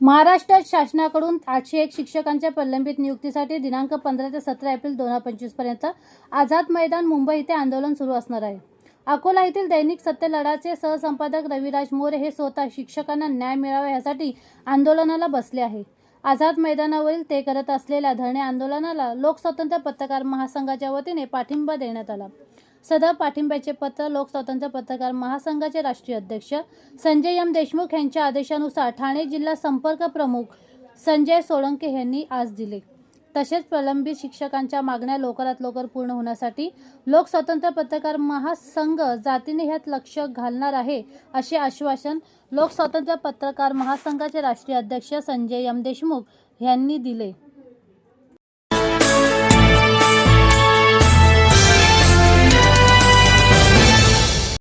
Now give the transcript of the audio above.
महाराष्ट्र शासनाकडून आठशे एक शिक्षकांच्या प्रलंबित नियुक्तीसाठी दिनांक पंधरा ते सतरा एप्रिल दोन हजार पंचवीसपर्यंत आझाद मैदान मुंबई इथे आंदोलन सुरू असणार आहे. अकोला येथील दैनिक सत्य लढाचे सहसंपादक रविराज मोरे हे स्वतः शिक्षकांना न्याय मिळावा यासाठी आंदोलनाला बसले आहे. आझाद मैदानावरील ते करत असलेल्या धरणे आंदोलनाला लोकस्वतंत्र पत्रकार महासंघाच्या वतीने पाठिंबा देण्यात आला. सदा पाठिंब्याचे पत्र लोकस्वातंत्र्य पत्रकार महासंघाचे राष्ट्रीय अध्यक्ष संजय एम देशमुख यांच्या आदेशानुसार ठाणे जिल्हा संपर्क प्रमुख संजय सोळंके यांनी आज दिले. तसेच प्रलंबित शिक्षकांच्या मागण्या लवकरात लवकर पूर्ण होण्यासाठी लोकस्वातंत्र्य पत्रकार महासंघ जातीने ह्यात लक्ष घालणार आहे असे आश्वासन लोकस्वातंत्र्य पत्रकार महासंघाचे राष्ट्रीय अध्यक्ष संजय एम देशमुख यांनी दिले.